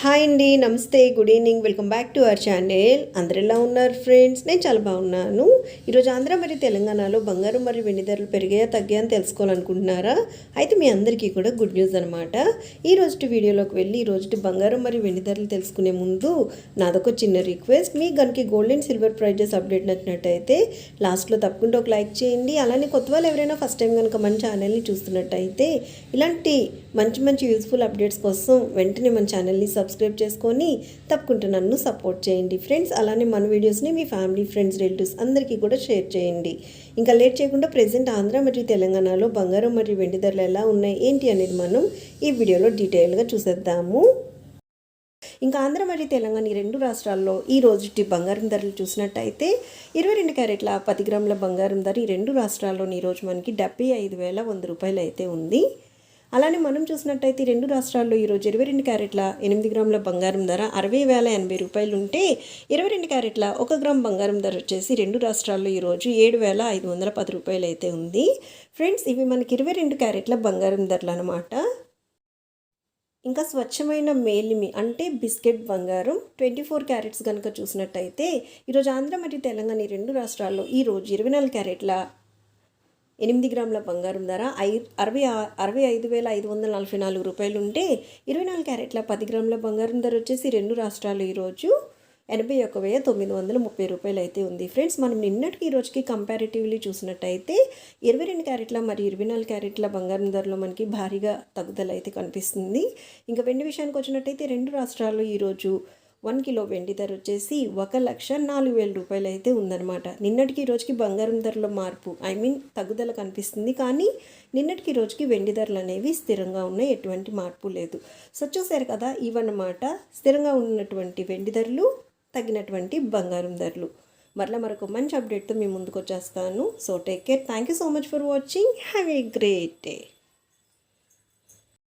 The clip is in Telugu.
హాయ్ అండి నమస్తే good evening welcome back to our channel. అందరు ఎలా ఉన్నారు ఫ్రెండ్స్? నేను చాలా బాగున్నాను. ఈరోజు ఆంధ్ర మరియు తెలంగాణలో బంగారం మరియు వెండి ధరలు పెరిగాయా తగ్గాయా అని తెలుసుకోవాలనుకుంటున్నారా? అయితే మీ అందరికీ కూడా గుడ్ న్యూస్ అనమాట ఈ రోజు వీడియోలోకి వెళ్ళి ఈ రోజు బంగారం మరియు వెండి ధరలు తెలుసుకునే ముందు నాదొక చిన్న రిక్వెస్ట్. మీ గనికి gold and silver prizes update నచ్చినట్టయితే లాస్ట్లో తప్పకుండా ఒక లైక్ చేయండి. అలానే కొత్త వాళ్ళు ఎవరైనా ఫస్ట్ టైం కనుక మన ఛానల్ని చూస్తున్నట్టయితే ఇలాంటి మంచి మంచి యూస్ఫుల్ అప్డేట్స్ కోసం వెంటనే మన ఛానల్ని సబ్ సబ్స్క్రైబ్ చేసుకొని తప్పకుండా నన్ను సపోర్ట్ చేయండి. ఫ్రెండ్స్ అలానే మన వీడియోస్ని మీ ఫ్యామిలీ ఫ్రెండ్స్ రిలేటివ్స్ అందరికీ కూడా షేర్ చేయండి. ఇంకా లేట్ చేయకుండా ప్రజెంట్ ఆంధ్ర మరియు తెలంగాణలో బంగారం మరియు వెండి ధరలు ఎలా ఉన్నాయి ఏంటి అనేది మనం ఈ వీడియోలో డీటెయిల్గా చూసేద్దాము. ఇంకా ఆంధ్ర మరియు తెలంగాణ ఈ రెండు రాష్ట్రాల్లో ఈ రోజుటి బంగారం ధరలు చూసినట్టయితే ఇరవై రెండు క్యారెట్ల పది గ్రాముల బంగారం ధర ఈ రెండు రాష్ట్రాల్లోని ఈరోజు మనకి డెబ్బై ఐదు వేల వంద రూపాయలు అయితే ఉంది. అలానే మనం చూసినట్టయితే రెండు రాష్ట్రాల్లో ఈరోజు ఇరవై రెండు క్యారెట్ల ఎనిమిది గ్రాముల బంగారం ధర అరవై వేల ఎనభై రూపాయలు ఉంటే ఇరవై రెండు క్యారెట్ల ఒక గ్రామ్ బంగారం ధర వచ్చేసి రెండు రాష్ట్రాల్లో ఈరోజు ఏడు వేల ఐదు వందల పది రూపాయలు అయితే ఉంది. ఫ్రెండ్స్ ఇవి మనకి ఇరవై రెండు క్యారెట్ల బంగారం ధరలు అనమాట ఇంకా స్వచ్ఛమైన మేలిమి అంటే బిస్కెట్ బంగారం ట్వంటీ ఫోర్ క్యారెట్స్ కనుక చూసినట్టయితే ఈరోజు ఆంధ్ర మరియు తెలంగాణ రెండు రాష్ట్రాల్లో ఈరోజు ఇరవై నాలుగు క్యారెట్ల ఎనిమిది గ్రాముల బంగారం ధర ఐ అరవై అరవై ఐదు వేల ఐదు వందల నలభై నాలుగు రూపాయలు ఉంటే ఇరవై నాలుగు క్యారెట్ల పది గ్రాముల బంగారం ధర వచ్చేసి రెండు రాష్ట్రాలు ఈరోజు ఎనభై ఒక వెయ్యి తొమ్మిది వందల ముప్పై రూపాయలు అయితే ఉంది. ఫ్రెండ్స్ మనం నిన్నటికి ఈ రోజుకి కంపారిటివ్లీ చూసినట్టయితే ఇరవై రెండు క్యారెట్ల మరియు ఇరవై నాలుగు క్యారెట్ల బంగారం ధరలో మనకి భారీగా తగ్గుదల అయితే కనిపిస్తుంది. ఇంకా వెండి విషయానికి వచ్చినట్టయితే రెండు రాష్ట్రాల్లో ఈరోజు వన్ కిలో వెండి ధర వచ్చేసి ఒక లక్ష నాలుగు వేల రూపాయలు అయితే ఉందన్నమాట. నిన్నటికి ఈ రోజుకి బంగారం ధరలో మార్పు ఐ మీన్ తగ్గుదల కనిపిస్తుంది. కానీ నిన్నటికి రోజుకి వెండి ధరలు అనేవి స్థిరంగా ఉన్నాయి. ఎటువంటి మార్పు లేదు. సో చూశారు కదా ఇవన్నమాట. స్థిరంగా ఉన్నటువంటి వెండి ధరలు తగ్గినటువంటి బంగారం ధరలు. మరలా మరొక మంచి అప్డేట్తో మీ ముందుకు వచ్చేస్తాను. So take care thank you so much for watching have a great day